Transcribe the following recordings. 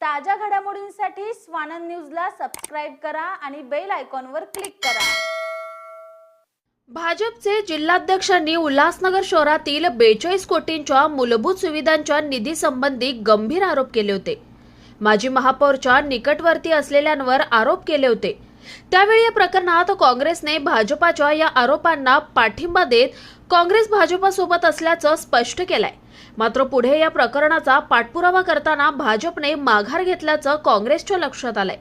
ताज्या घडामोडींसाठी स्वानंद न्यूजला सबस्क्राईब करा आणि बेल आयकॉनवर क्लिक करा. भाजपचे जिल्हाध्यक्षांनी उल्हासनगर शहरातील बेचाळीस कोटींच्या मूलभूत सुविधांच्या निधीसंबंधी गंभीर आरोप केले होते. माजी महापौरच्या निकटवर्ती असलेल्यांवर आरोप केले होते. त्यावेळी या प्रकरणात काँग्रेसने भाजपाच्या या आरोपांना पाठिंबा देत काँग्रेस भाजपासोबत असल्याचं स्पष्ट केलंय. मात्र पुढे या प्रकरणाचा पाठपुरावा करताना भाजपने माघार घेतल्याचं काँग्रेसच्या लक्षात आलंय.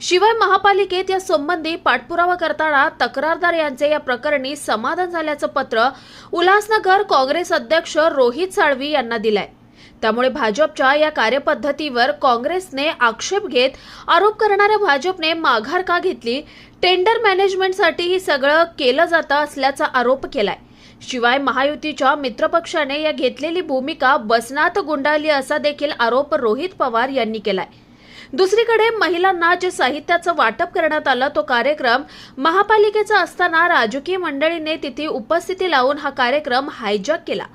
शिवाय महापालिकेत या संबंधी पाठपुरावा करताना तक्रारदार यांचे या प्रकरणी समाधान झाल्याचं पत्र उल्हासनगर काँग्रेस अध्यक्ष रोहित साळवी यांना दिलंय. त्यामुळे भाजपच्या या कार्यपद्धतीवर काँग्रेसने आक्षेप घेत आरोप करणाऱ्या भाजपने माघार का घेतली? टेंडर मॅनेजमेंटसाठी ही सगळं केलं जातं असल्याचा आरोप केलाय. शिवाय महायुतीच्या मित्रपक्षाने या घेतलेली भूमिका बसनात गुंडाळली असा देखील आरोप रोहित पवार यांनी केलाय. दुसरीकडे महिलांना जे साहित्याचं वाटप करण्यात आलं तो कार्यक्रम महापालिकेचा असताना राजकीय मंडळीने तिथे उपस्थिती लावून हा कार्यक्रम हायजॅक केला.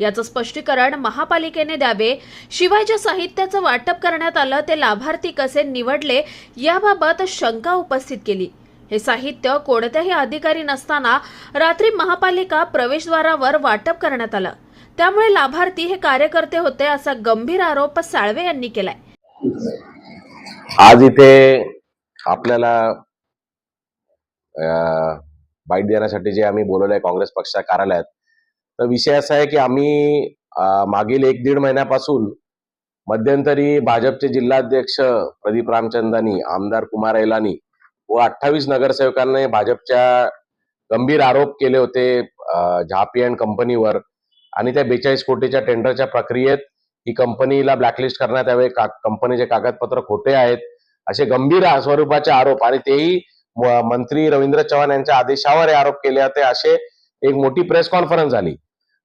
याचं स्पष्टीकरण महापालिकेने द्यावे. शिवाय जे साहित्याचं वाटप करण्यात आलं ते लाभार्थी कसे निवडले याबाबत शंका उपस्थित केली. हे साहित्य कोणत्याही अधिकारी नसताना रात्री महापालिका प्रवेशद्वारावर वाटप करण्यात आलं. त्यामुळे लाभार्थी हे कार्यकर्ते होते असा गंभीर आरोप साळवे यांनी केलाय. आज इथे आपल्याला अं, बाईट देण्यासाठी जे आम्ही बोलवलं आहे काँग्रेस पक्षाच्या कार्यालयात तर विषय असा आहे की आम्ही मागील एक दीड महिन्यापासून मध्यंतरी भाजपचे जिल्हाध्यक्ष प्रदीप रामचंदानी आमदार कुमार ऐलानी व अठ्ठावीस नगरसेवकांनी भाजपच्या गंभीर आरोप केले होते झापी अँड कंपनीवर. आणि त्या बेचाळीस कोटीच्या टेंडरच्या प्रक्रियेत ही कंपनीला ब्लॅकलिस्ट करण्यात यावे का कंपनीचे कागदपत्र खोटे आहेत असे गंभीर स्वरूपाचे आरोप आणि तेही मंत्री रवींद्र चव्हाण यांच्या आदेशावर हे आरोप केले होते असे एक मोठी प्रेस कॉन्फरन्स झाली.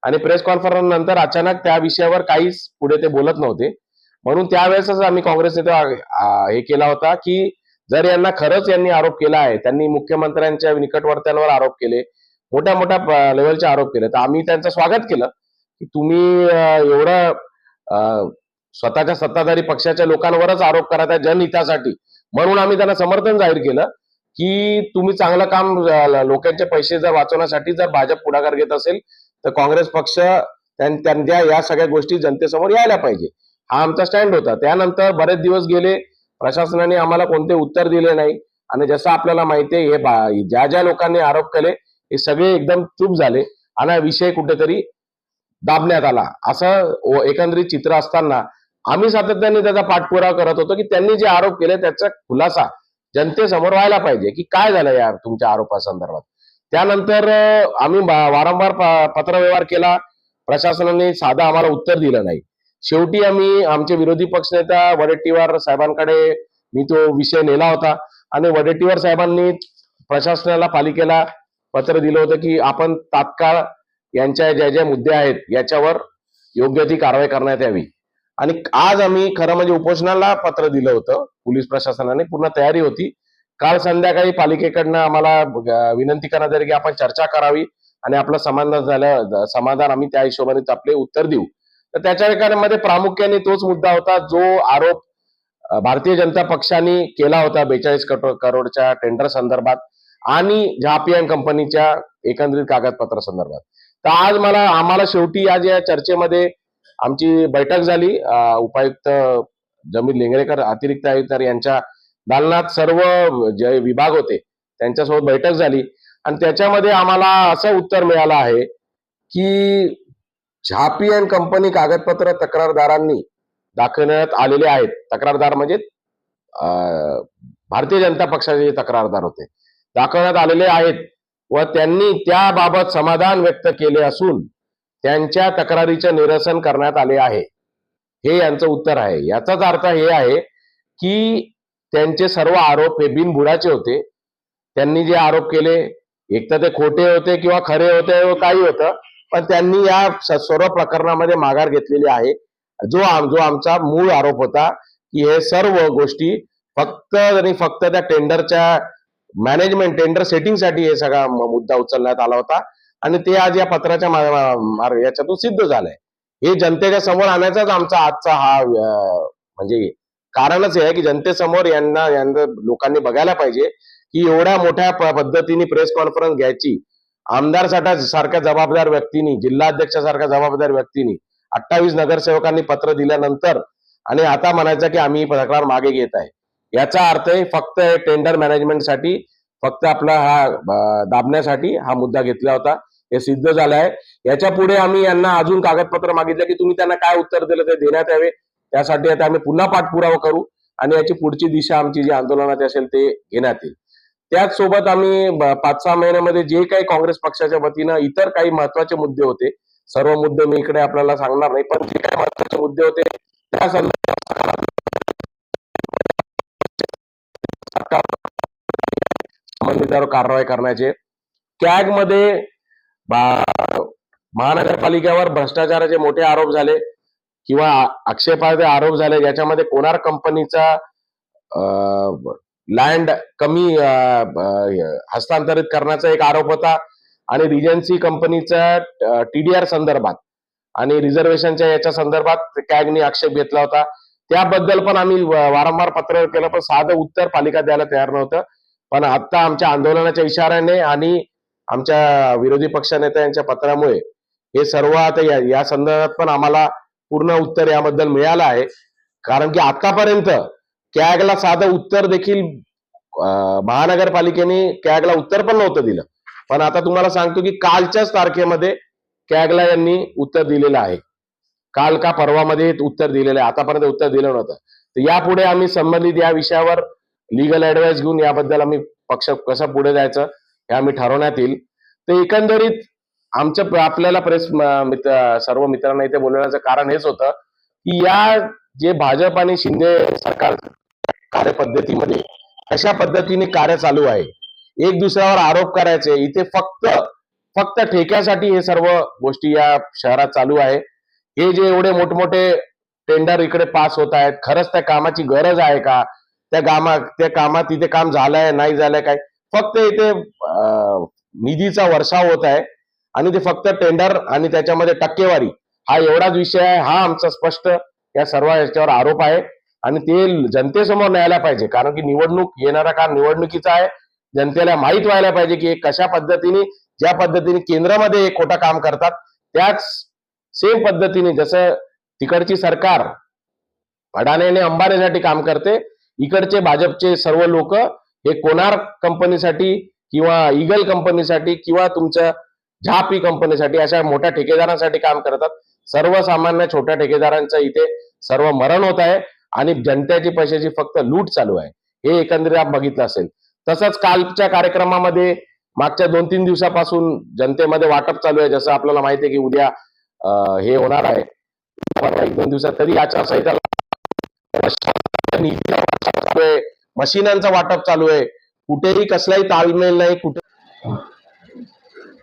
आणि प्रेस कॉन्फरन्स नंतर अचानक त्या विषयावर काहीच पुढे ते बोलत नव्हते. म्हणून त्यावेळेसच आम्ही काँग्रेस नेते हे केला होता की जर यांना खरंच यांनी आरोप केला आहे त्यांनी मुख्यमंत्र्यांच्या निकटवर्त्यांवर आरोप केले मोठ्या मोठ्या लेवलचे आरोप केले तर आम्ही त्यांचं स्वागत केलं की तुम्ही एवढं अं, स्वतःच्या सत्ताधारी पक्षाच्या लोकांवरच आरोप करत आहे जनहितासाठी म्हणून आम्ही त्यांना समर्थन जाहीर केलं की तुम्ही चांगलं काम लोकांचे पैसे जर वाचवण्यासाठी जर भाजप पुढाकार घेत असेल तर काँग्रेस पक्ष त्यांच्या या सगळ्या गोष्टी जनतेसमोर यायला पाहिजे. हा आमचा स्टँड होता. त्यानंतर बरेच दिवस गेले प्रशासनाने आम्हाला कोणते उत्तर दिले नाही. आणि जसं आपल्याला माहिती आहे हे ज्या ज्या लोकांनी आरोप केले हे सगळे एकदम चूप झाले. आणि विषय कुठेतरी दाबण्यात आला. असं एकंदरीत चित्र असताना आम्ही सातत्याने त्याचा पाठपुरावा करत होतो की त्यांनी जे आरोप केले त्याचा खुलासा जनतेसमोर व्हायला पाहिजे. की काय झालं यार तुमच्या आरोपासंदर्भात? त्यानंतर आम्ही वारंवार पत्रव्यवहार केला. प्रशासनाने साधं आम्हाला उत्तर दिलं नाही. शेवटी आम्ही आमचे विरोधी पक्षनेता वडेट्टीवार साहेबांकडे मी तो विषय नेला होता. आणि वडेट्टीवार साहेबांनी प्रशासनाला पालिकेला पत्र दिलं होतं की आपण तात्काळ यांच्या ज्या ज्या मुद्दे आहेत याच्यावर योग्य ती कारवाई करण्यात यावी. आणि आज आम्ही खरं म्हणजे उपोषणाला पत्र दिलं होतं पोलीस प्रशासनाने पूर्ण तयारी होती. काल संध्याकाळी पालिकेकडनं आम्हाला विनंती करण्यात आली की आपण चर्चा करावी आणि आपलं समाधान झालं समाधान आम्ही त्या हिशोबाने आपले उत्तर देऊ. तर त्याच्या मध्ये प्रामुख्याने तोच मुद्दा होता जो आरोप भारतीय जनता पक्षाने केला होता बेचाळीस करोडच्या टेंडर संदर्भात आणि झापियन कंपनीच्या एकंदरीत कागदपत्र संदर्भात. तर आज मला आम्हाला शेवटी आज या चर्चेमध्ये आमची बैठक झाली. उपायुक्त जमीर लिंगरेकर अतिरिक्त आयुक्त यांच्या दालनात सर्व जे विभाग होते त्यांच्यासोबत बैठक झाली. आणि त्याच्यामध्ये आम्हाला असं उत्तर मिळालं आहे की झापी अँड कंपनी कागदपत्र तक्रारदारांनी दाखवण्यात आलेले आहेत. तक्रारदार म्हणजे अं, भारतीय जनता पक्षाचे तक्रारदार होते दाखवण्यात आलेले आहेत व त्यांनी त्याबाबत समाधान व्यक्त केले असून त्यांच्या तक्रारीचे निरसन करण्यात आले आहे. हे यांचं उत्तर आहे. याचाच अर्थ हे आहे की त्यांचे सर्व आरोप हे बिनबुडाचे होते. त्यांनी जे आरोप केले एक तर ते खोटे होते किंवा खरे होते व काही होतं पण त्यांनी या सर्व प्रकरणामध्ये माघार घेतलेली आहे. जो आम जो आमचा मूळ आरोप होता की हे सर्व गोष्टी फक्त आणि फक्त त्या टेंडरच्या मॅनेजमेंट टेंडर सेटिंगसाठी हे सगळा मुद्दा उचलण्यात आला होता. आणि ते आज या पत्राच्या याच्यातून सिद्ध झालंय. हे जनतेच्या समोर आणायचाच आमचा आजचा हा म्हणजे कारणच हे आहे की जनतेसमोर यांना यांना लोकांनी बघायला पाहिजे की एवढ्या मोठ्या पद्धतीने प्रेस कॉन्फरन्स घ्यायची. आमदार साठा सारख्या जबाबदार व्यक्तींनी जिल्हाध्यक्षासारख्या जबाबदार व्यक्तींनी अठ्ठावीस नगरसेवकांनी पत्र दिल्यानंतर आणि आता म्हणायचं की आम्ही तक्रार मागे घेत आहे. याचा अर्थ आहे फक्त टेंडर मॅनेजमेंटसाठी फक्त आपला हा दाबण्यासाठी हा मुद्दा घेतला होता. हे सिद्ध झालं आहे याच्यापुढे आम्ही यांना अजून कागदपत्र मागितलं की तुम्ही त्यांना काय उत्तर दिलं ते देण्यात यावे. त्यासाठी आता आम्ही पुन्हा पाठपुरावा करू आणि याची पुढची दिशा आमची जी आंदोलनाची असेल ते घेण्यात येईल. त्याच सोबत आम्ही पाच सहा महिन्यामध्ये जे काही काँग्रेस पक्षाच्या वतीनं इतर काही महत्त्वाचे मुद्दे होते सर्व मुद्दे मी इकडे आपल्याला सांगणार नाही पण जे काही महत्त्वाचे मुद्दे होते त्या संदर्भात संबंधितांवर कारवाई करण्याचे. कॅगमध्ये महानगरपालिकेवर भ्रष्टाचाराचे मोठे आरोप झाले किंवा आक्षेपार्ह आरोप झाले ज्याच्यामध्ये कोणार कंपनीचा लँड कमी हस्तांतरित करण्याचा एक आरोप होता. आणि रिजन्सी कंपनीचा टीडीआर संदर्भात आणि रिझर्वेशनच्या याच्या संदर्भात कॅगनी आक्षेप घेतला होता. त्याबद्दल पण आम्ही वारंवार पत्र केलं पण साधं उत्तर पालिका द्यायला तयार नव्हतं. पण आता आमच्या आंदोलनाच्या इशाऱ्याने आणि आमच्या विरोधी पक्षनेत्यांच्या पत्रामुळे हे सर्व आता या, या संदर्भात पण आम्हाला पूर्ण उत्तर याबद्दल मिळालं आहे. कारण की आतापर्यंत कॅगला साधं उत्तर देखील महानगरपालिकेने कॅगला उत्तर पण नव्हतं दिलं. पण आता तुम्हाला सांगतो की कालच्याच तारखेमध्ये कॅगला यांनी उत्तर दिलेलं आहे. काल का परवामध्ये उत्तर दिलेलं आहे. आतापर्यंत उत्तर दिलं नव्हतं. तर यापुढे आम्ही संबंधित या विषयावर लिगल ऍडवाइस घेऊन याबद्दल आम्ही पक्ष कसं पुढे जायचं हे आम्ही ठरवण्यात येईल. तर एकंदरीत आमच्या आपल्याला प्रेस मित्र सर्व मित्रांना इथे बोलवण्याचं कारण हेच होतं की या जे भाजप आणि शिंदे सरकार कार्यपद्धतीमध्ये. कशा पद्धतीने कार्य चालू आहे. एक दुसऱ्यावर आरोप करायचे. इथे फक्त फक्त ठेक्यासाठी हे सर्व गोष्टी या शहरात चालू आहे. हे जे एवढे मोठमोठे टेंडर इकडे पास होत आहेत. खरंच त्या कामाची गरज आहे का? त्या कामा त्या कामात इथे काम झालंय नाही झालंय काय? फक्त इथे निधीचा वर्षाव होत आहे. आणि ते फक्त टेंडर आणि त्याच्यामध्ये टक्केवारी. हा एवढाच विषय आहे. हा आमचा स्पष्ट या सर्व याच्यावर आरोप आहे. आणि ते जनतेसमोर न्यायला पाहिजे. कारण की निवडणूक येणारा काळ निवडणुकीचा आहे. जनतेला माहीत व्हायला पाहिजे की कशा पद्धतीने ज्या पद्धतीने केंद्रामध्ये हे खोटं काम करतात त्याच सेम पद्धतीने जसं तिकडची सरकार अडाणी आणि अंबानीसाठी काम करते इकडचे भाजपचे सर्व लोक हे कोणार कंपनीसाठी किंवा इगल कंपनीसाठी किंवा तुमच्या झापी कंपनीसाठी अशा मोठ्या ठेकेदारांसाठी काम करतात. सर्वसामान्य छोट्या ठेकेदारांचं इथे सर्व मरण होत आहे. आणि जनतेची पैशाची फक्त लूट चालू आहे. हे एकंदरीत आपण बघितलं असेल. तसंच कालच्या कार्यक्रमामध्ये मागच्या दोन तीन दिवसापासून जनतेमध्ये वाटप चालू आहे. जसं आपल्याला माहिती आहे की उद्या हे होणार आहे. एक दोन दिवसात तरी आचारसंहिता चालू आहे. मशिनांचं वाटप चालू आहे. कुठेही कसलाही ताळमेळ नाही. कुठे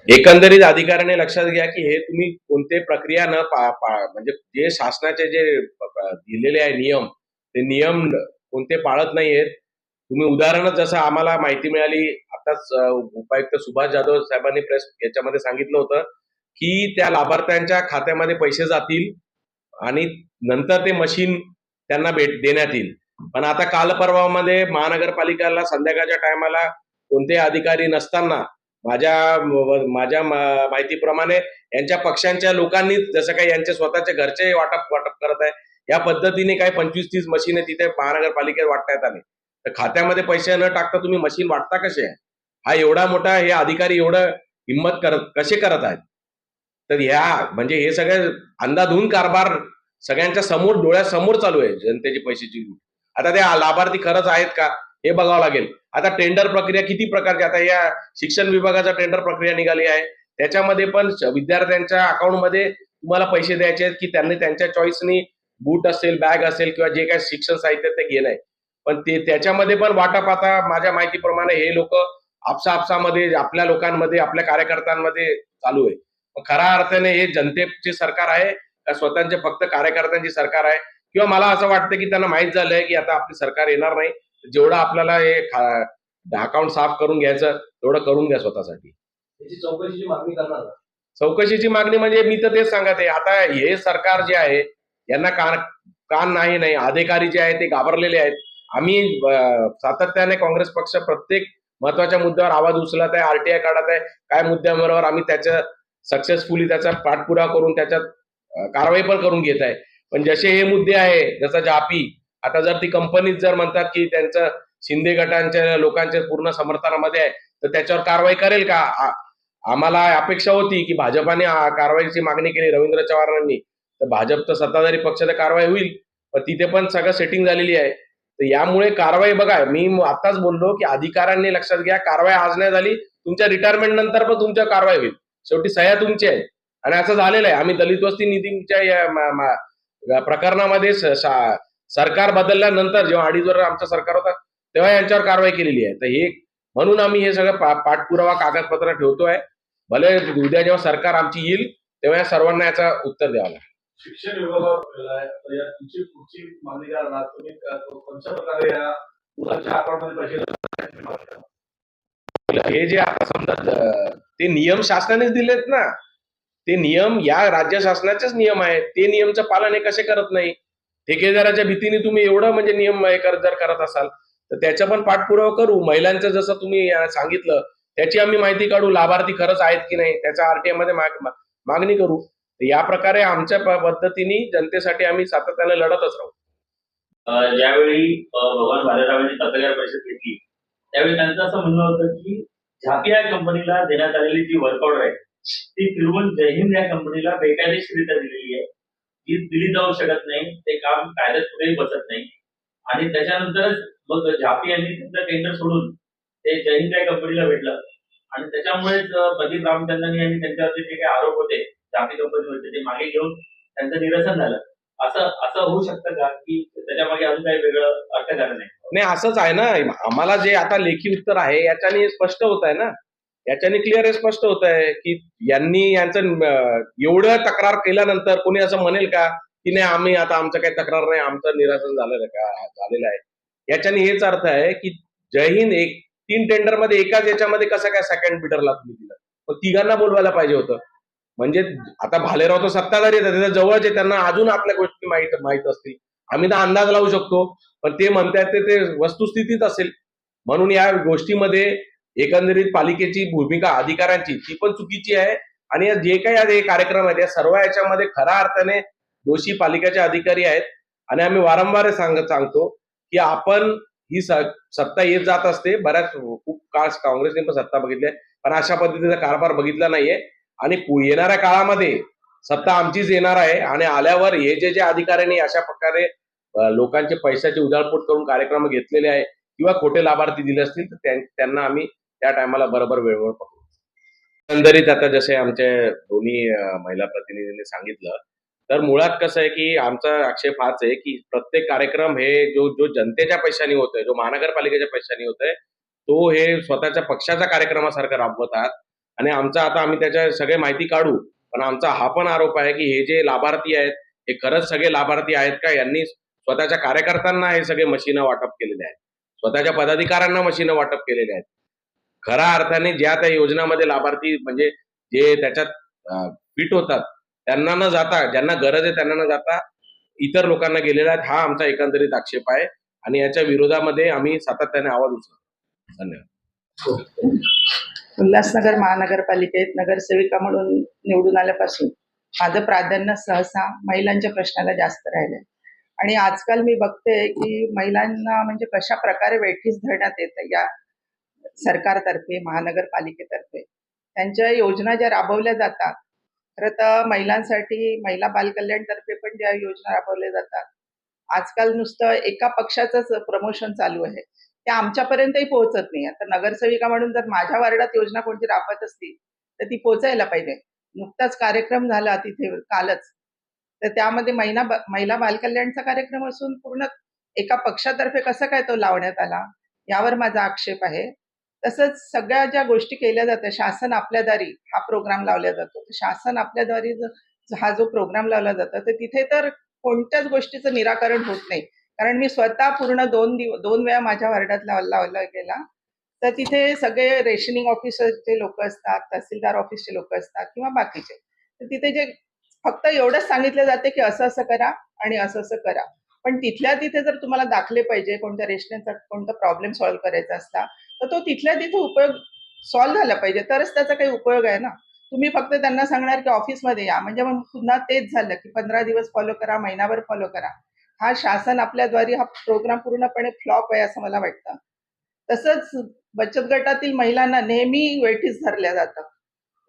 एकंदरीत अधिकाऱ्याने लक्षात घ्या की हे तुम्ही कोणते प्रक्रिया न पा- पा- म्हणजे जे शासनाचे जे दिलेले आहे नियम ते नियम कोणते पाळत नाहीयेत. तुम्ही उदाहरणच जसं आम्हाला माहिती मिळाली आताच उपायुक्त सुभाष जाधव साहेबांनी प्रेस याच्यामध्ये सांगितलं होतं की त्या लाभार्थ्यांच्या खात्यामध्ये पैसे जातील आणि नंतर ते मशीन त्यांना भेट देण्यात येईल. पण आता काल परवामध्ये महानगरपालिकेला संध्याकाळच्या टायमाला कोणते अधिकारी नसताना माझ्या माझ्या माहितीप्रमाणे यांच्या पक्षांच्या लोकांनी जसं काही यांचे स्वतःचे घरचे वाटप वाटप करत आहे या पद्धतीने काही पंचवीस तीस मशीन तिथे महानगरपालिकेत वाटण्यात आले तर खात्यामध्ये पैसे न टाकता तुम्ही मशीन वाटता कसे? आहे हा एवढा मोठा हे अधिकारी एवढं हिंमत करत कसे करत आहेत? तर ह्या म्हणजे हे सगळे अंदाधून कारभार सगळ्यांच्या समोर डोळ्यासमोर चालू आहे जनतेची पैशाची लूट. आता ते लाभार्थी खरंच आहेत का? हे बघावं लागेल. आता टेंडर प्रक्रिया किती प्रकारची आता या शिक्षण विभागाचा टेंडर प्रक्रिया निघाली आहे. त्याच्यामध्ये पण विद्यार्थ्यांच्या अकाउंटमध्ये तुम्हाला पैसे द्यायचे आहेत की त्यांनी त्यांच्या चॉईसनी बूट असेल बॅग असेल किंवा जे काही शिक्षण साहित्य ते घेणं पण ते त्याच्यामध्ये पण वाटप आता माझ्या माहितीप्रमाणे हे लोक आपसा आपसामध्ये आपल्या लोकांमध्ये आपल्या कार्यकर्त्यांमध्ये चालू आहे. खऱ्या अर्थाने हे जनतेचे सरकार आहे का स्वतःचे फक्त कार्यकर्त्यांची सरकार आहे? किंवा मला असं वाटतं की त्यांना माहीत झालंय की आता आपली सरकार येणार नाही. जेवढं आपल्याला हे अकाउंट साफ करून घ्यायचं तेवढं करून घ्या स्वतःसाठी. त्याची चौकशीची मागणी करणार? चौकशीची मागणी म्हणजे मी तर तेच सांगत आहे. आता हे सरकार जे आहे यांना कान कान नाही नाही. अधिकारी जे आहेत ते घाबरलेले आहेत. आम्ही सातत्याने काँग्रेस पक्ष प्रत्येक महत्त्वाच्या मुद्द्यावर आवाज उचलत आहे आरटीआय काढत आहे. काय मुद्द्यांबरोबर आम्ही त्याच्या सक्सेसफुली त्याचा पाठपुरावा करून त्याच्यात कारवाई पण करून घेत आहे. पण जसे हे मुद्दे आहे जसं जापी आता जर ती कंपनीच जर म्हणतात की त्यांचं शिंदे गटांच्या लोकांच्या पूर्ण समर्थनामध्ये आहे तर त्याच्यावर कारवाई करेल का? आम्हाला अपेक्षा होती की भाजपाने कारवाईची मागणी केली रवींद्र चव्हाणांनी. तर भाजपचं सत्ताधारी पक्षाची कारवाई होईल पण तिथे पण सगळं सेटिंग झालेली आहे. तर यामुळे कारवाई बघा मी आताच बोललो की अधिकाऱ्यांनी लक्षात घ्या कारवाई आज नाही झाली तुमच्या रिटायरमेंट नंतर पण तुमच्या कारवाई होईल. शेवटी सह्या तुमची आहे. आणि असं झालेलं आहे. आम्ही दलित वस्ती निधीच्या प्रकरणामध्ये सरकार बदलल्यानंतर जेव्हा अडीच वर्ष आमचं सरकार होतं तेव्हा यांच्यावर कारवाई केलेली आहे. तर हे म्हणून आम्ही हे सगळं पाठपुरावा कागदपत्र ठेवतोय. भले उद्या जेव्हा सरकार आमची येईल तेव्हा या सर्वांना याचा उत्तर द्यावं लागेल. शिक्षण विभागावर केलेला आहे. तर या तुमची पुढची मागणी काय राहणार? तुम्ही कोणत्या प्रकारे या मुलांच्या अकाउंटमध्ये पैसे हे जे आता समजा ते नियम शासनानेच दिलेत ना. ते नियम या राज्य शासनाचेच नियम आहेत. ते नियमचं पालन हे कसे करत नाही? ठेकेदाराच्या भीतीने तुम्ही एवढं म्हणजे नियम हे जर करत असाल तर त्याचा पण पाठपुरावा करू. महिलांचं जसं तुम्ही सांगितलं त्याची आम्ही माहिती काढू. लाभार्थी खरंच आहेत की नाही त्याचा आरटीआयमध्ये मागणी करू. या प्रकारे आमच्या पद्धतीने जनतेसाठी आम्ही सातत्याने लढतच राहू. ज्यावेळी भगवान भालेरावांनी पत्रकार परिषद घेतली त्यावेळी त्यांचं असं म्हणणं होतं की झापी या कंपनीला देण्यात आलेली जी वर्कआउट आहे ती फिरवून जयहिंद या कंपनीला बेकायदेशीरित्या दिलेली आहे. जी दिली जाऊ शकत नाही ते काम कायद्यात कुठेही बसत नाही. आणि त्याच्यानंतरच मग झापी यांनी त्यांचं टेंडर सोडून ते जयहिंद या कंपनीला भेटलं. आणि त्याच्यामुळेच प्रदीप रामचंद्रन यांनी त्यांच्यावरती जे काही आरोप होते झापी कंपनीवरचे ते मागे घेऊन त्यांचं निरसन झालं. असं असं होऊ शकतं का की त्याच्यामागे अजून काही वेगळं अर्थकारण आहे नाही असंच आहे ना. आम्हाला जे आता लेखी उत्तर आहे याच्याने स्पष्ट होत आहे ना. याच्याने क्लिअर हे स्पष्ट होत आहे की यांनी यांचं एवढं तक्रार केल्यानंतर कोणी असं म्हणेल का की नाही आम्ही आता आमचं काही तक्रार नाही आमचं निरासन झालेलं का झालेलं आहे? याच्याने हेच अर्थ आहे की जय हिंद एक तीन टेंडरमध्ये एकाच याच्यामध्ये कसं काय सेकंड बिडरला तुम्ही दिलं? मग तिघांना बोलवायला पाहिजे होतं. म्हणजे आता भालेराव तर सत्ताधारी आहेत त्याच्या जवळच आहे त्यांना अजून आपल्या गोष्टी माहीत माहीत असतील. आम्ही तर अंदाज लावू शकतो पण ते म्हणतात ते ते वस्तुस्थितीत असेल. म्हणून या गोष्टीमध्ये एकंदरीत पालिकेची भूमिका अधिकाऱ्यांची ती पण चुकीची आहे. आणि जे काही आज हे कार्यक्रम आहेत या सर्व याच्यामध्ये खऱ्या अर्थाने दोषी पालिकेचे अधिकारी आहेत. आणि आम्ही वारंवार सांगत सांगतो की आपण ही स- सत्ता येत जात असते. बऱ्याच खूप काळ काँग्रेसने पण सत्ता बघितली आहे. पण अशा पद्धतीचा कारभार बघितला नाहीये. आणि येणाऱ्या काळामध्ये सत्ता आमचीच येणार आहे आणि आल्यावर हे जे जे अधिकाऱ्यांनी अशा प्रकारे लोकांचे पैशाची उधाळपूट करून कार्यक्रम घेतलेले आहे किंवा खोटे लाभार्थी दिले असतील तर त्यांना आम्ही त्या टायमाला बरोबर वेळेवर पकडू एकंदरीत आता जसे आमचे दोन्ही महिला प्रतिनिधींनी सांगितलं तर मुळात कसं आहे की आमचा आक्षेप हाच आहे की प्रत्येक कार्यक्रम हे जो जो जनतेच्या पैशाने होतोय जो महानगरपालिकेच्या पैशाने होतोय तो हे स्वतःच्या पक्षाच्या कार्यक्रमासारखं राबवतात. आणि आमचा आता आम्ही त्याच्या सगळे माहिती काढू. पण आमचा हा पण आरोप आहे की हे जे लाभार्थी आहेत हे खरंच सगळे लाभार्थी आहेत का? यांनी स्वतःच्या कार्यकर्त्यांना हे सगळे मशीनं वाटप केलेले आहेत. स्वतःच्या पदाधिकाऱ्यांना मशीनं वाटप केलेले आहेत. खऱ्या अर्थाने ज्या त्या योजनामध्ये लाभार्थी म्हणजे जे त्याच्यात फिट होतात त्यांना न जाता ज्यांना गरज आहे त्यांना न जाता इतर लोकांना गेलेला आहेत हा आमचा एकंदरीत आक्षेप आहे. आणि याच्या विरोधामध्ये आम्ही सातत्याने आवाज उचलतो. धन्यवाद. हो. उल्हासनगर महानगरपालिकेत नगरसेविका म्हणून निवडून आल्यापासून माझं प्राधान्य सहसा महिलांच्या प्रश्नाला जास्त राहिलंय. आणि आजकाल मी बघते की महिलांना म्हणजे कशा प्रकारे वेठीस धरण्यात येतं या सरकारतर्फे महानगरपालिकेतर्फे. त्यांच्या योजना ज्या राबवल्या जातात खरं तर महिलांसाठी महिला बालकल्याणतर्फे पण ज्या योजना राबवल्या जातात. आजकाल नुसतं एका पक्षाचंच प्रमोशन चालू आहे. त्या आमच्यापर्यंतही पोहोचत नाही. आता नगरसेविका म्हणून जर माझ्या वार्डात योजना कोणती राबवत असतील तर ती पोहोचायला पाहिजे. नुकताच कार्यक्रम झाला तिथे कालच. तर त्यामध्ये महिला महिला बालकल्याणचा कार्यक्रम असून पूर्ण एका पक्षातर्फे कसं काय तो लावण्यात आला यावर माझा आक्षेप आहे. तसंच सगळ्या ज्या गोष्टी केल्या जातात शासन आपल्या दारी हा प्रोग्राम लावला जातो. शासन आपल्या दारी हा जो प्रोग्राम लावला जातो तर तिथे तर कोणत्याच गोष्टीचं निराकरण होत नाही. कारण मी स्वतः पूर्ण दोन दिव दोन वेळा माझ्या वार्डात लाव- लावला गेला. तर तिथे सगळे रेशनिंग ऑफिसरचे लोक असतात तहसीलदार ऑफिसचे लोक असतात किंवा बाकीचे. तर तिथे जे फक्त एवढंच सांगितलं जाते की असं असं करा आणि असं असं करा. पण तिथल्या तिथे जर तुम्हाला दाखले पाहिजे कोणत्या रेशनेचा कोणता प्रॉब्लेम सॉल्व्ह करायचा असला तर तो तिथल्या तिथे उपयोग सॉल्व्ह झाला पाहिजे. तरच त्याचा काही उपयोग आहे ना. तुम्ही फक्त त्यांना सांगणार की ऑफिसमध्ये या. म्हणजे मग पुन्हा तेच झालं की पंधरा दिवस फॉलो करा महिनाभर फॉलो करा. हा शासन आपल्याद्वारे हा प्रोग्राम पूर्णपणे फ्लॉप आहे असं मला वाटतं. तसंच बचत गटातील महिलांना नेहमी वेठीस धरल्या जातं.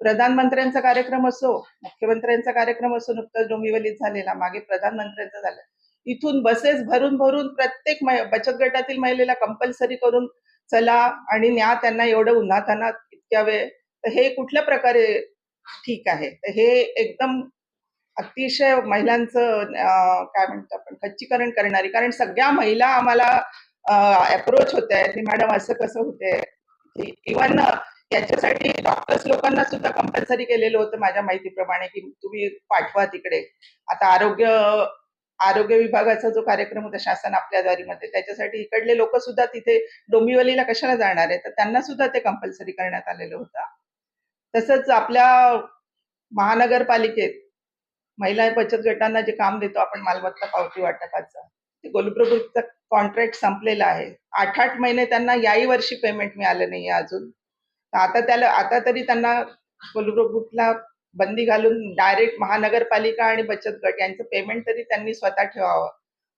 प्रधानमंत्र्यांचा कार्यक्रम असो मुख्यमंत्र्यांचा कार्यक्रम असो नुकताच डोंबिवलीत झालेला मागे प्रधानमंत्र्यांचा झाला. इथून बसेस भरून भरून प्रत्येक बचत गटातील महिलेला कंपल्सरी करून चला आणि न्या त्यांना एवढं उन्हातानात इतक्या वेळ तर हे कुठल्या प्रकारे ठीक आहे? तर हे एकदम अतिशय महिलांचं काय म्हणतो आपण खच्चीकरण करणारी. कारण सगळ्या महिला आम्हाला अप्रोच होत आहेत. की मॅडम असं कसं होतंय? इव्हन याच्यासाठी डॉक्टर्स लोकांना सुद्धा कंपल्सरी केलेलं होतं माझ्या माहितीप्रमाणे की तुम्ही पाठवा तिकडे. आता आरोग्य आरोग्य विभागाचा जो कार्यक्रम होता शासन आपल्या द्वारीमध्ये त्याच्यासाठी इकडले लोक सुद्धा तिथे डोंबिवलीला कशाला जाणार आहे? तर त्यांना सुद्धा ते कंपल्सरी करण्यात आलेलं होतं. तसंच आपल्या महानगरपालिकेत महिला बचत गटांना जे काम देतो आपण मालमत्ता पावती वाटपाचं ते गोलप्रभूचा कॉन्ट्रॅक्ट संपलेला आहे. आठ आठ महिने त्यांना याही वर्षी पेमेंट मिळालं नाही अजून. आता त्याला आता तरी त्यांना गोलप्रभूतला बंदी घालून डायरेक्ट महानगरपालिका आणि बचत गट यांचं पेमेंट तरी त्यांनी स्वतः ठेवावं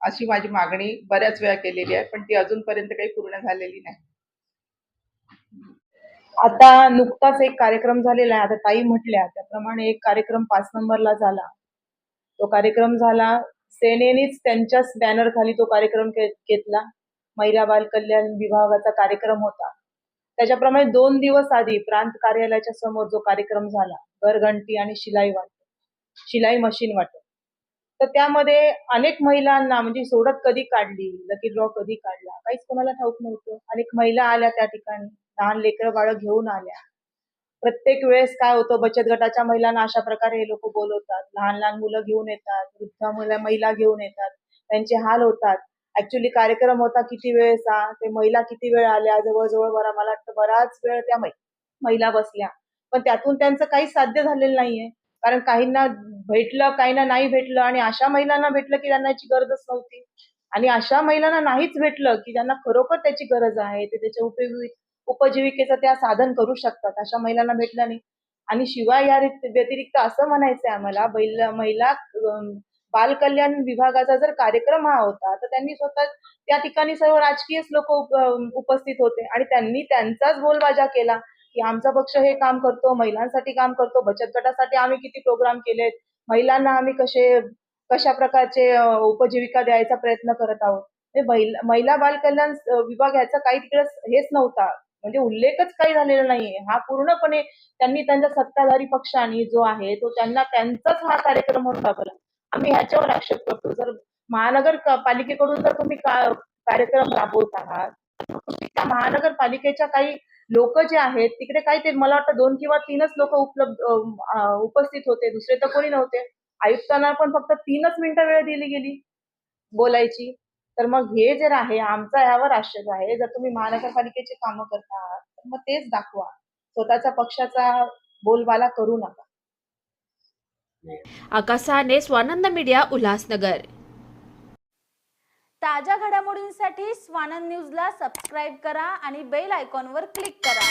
अशी माझी मागणी बऱ्याच वेळा केलेली आहे पण ती अजूनपर्यंत काही पूर्ण झालेली नाही. आता नुकताच एक कार्यक्रम झालेला आहे. आता ताई म्हटल्या त्याप्रमाणे एक कार्यक्रम पाच नंबरला झाला. तो कार्यक्रम झाला. सेनेनेच त्यांच्याच बॅनर खाली तो कार्यक्रम घेतला. महिला बाल कल्याण विभागाचा कार्यक्रम होता. त्याच्याप्रमाणे दोन दिवस आधी प्रांत कार्यालयाच्या समोर जो कार्यक्रम झाला घरघंटी आणि शिलाई वाटप शिलाई मशीन वाटप. तर त्यामध्ये अनेक महिलांना म्हणजे सोडत कधी काढली लकी ड्रॉ कधी काढला काहीच कोणाला ठाऊक नव्हतं. अनेक महिला आल्या त्या ठिकाणी लहान लेकरं बाळ घेऊन आल्या. प्रत्येक वेळेस काय होतं बचत गटाच्या महिलांना अशा प्रकारे हे लोक बोलवतात. लहान लहान मुलं घेऊन येतात वृद्ध मुलं महिला घेऊन येतात. त्यांचे हाल होतात. ऍक्च्युली कार्यक्रम होता किती वेळेचा ते महिला किती वेळ आल्या? जवळजवळ बरा मला वाटतं बराच वेळ त्या महिला बसल्या. पण त्यातून त्यांचं काही साध्य झालेलं नाहीये. कारण काहींना भेटलं काहींना नाही भेटलं आणि अशा महिलांना भेटलं की त्यांना याची गरजच नव्हती. आणि अशा महिलांना नाहीच भेटलं की ज्यांना खरोखर त्याची गरज आहे ते त्याच्या उपयोगी उपजीविकेचं त्या साधन करू शकतात अशा महिलांना भेटलं नाही. आणि शिवाय या व्यतिरिक्त असं म्हणायचंय आम्हाला बैल महिला बालकल्याण विभागाचा जर कार्यक्रम हा होता तर त्यांनी स्वतः त्या ठिकाणी सर्व राजकीयच लोक उपस्थित होते. आणि त्यांनी त्यांचाच बोलबाजा केला की आमचा पक्ष हे काम करतो महिलांसाठी काम करतो बचत गटासाठी आम्ही किती प्रोग्राम केलेत महिलांना आम्ही कसे कशा प्रकारचे उपजीविका द्यायचा प्रयत्न करत आहोत. म्हणजे हे महिला बालकल्याण बाल कल्याण विभाग ह्याचा काही तिकडे हेच नव्हता. म्हणजे उल्लेखच काही झालेला नाहीये. हा पूर्णपणे त्यांनी त्यांच्या सत्ताधारी पक्षाने जो आहे तो त्यांना त्यांचाच हा कार्यक्रम म्हणून दाखवला. आम्ही ह्याच्यावर आक्षेप करतो. जर महानगर पालिकेकडून जर तुम्ही का- कार्यक्रम राबवत आहात त्या महानगरपालिकेच्या काही लोक जे आहेत तिकडे काही ते मला वाटतं दोन किंवा तीनच लोक उपलब्ध उपस्थित होते. दुसरे तर कोणी नव्हते. आयुक्तांना पण फक्त तीनच मिनिटं वेळ दिली गेली बोलायची. तर मग हे जे आहे आमचा यावर आक्षेप आहे. जर तुम्ही महानगरपालिकेची कामं करता आहात तर मग तेच दाखवा. स्वतःच्या पक्षाचा बोलबाला करू नका. आकाश सहाने स्वानंद मीडिया उल्हासनगर. ताज्या घडामोडींसाठी स्वानंद न्यूजला सबस्क्राईब करा आणि बेल आयकॉनवर क्लिक करा.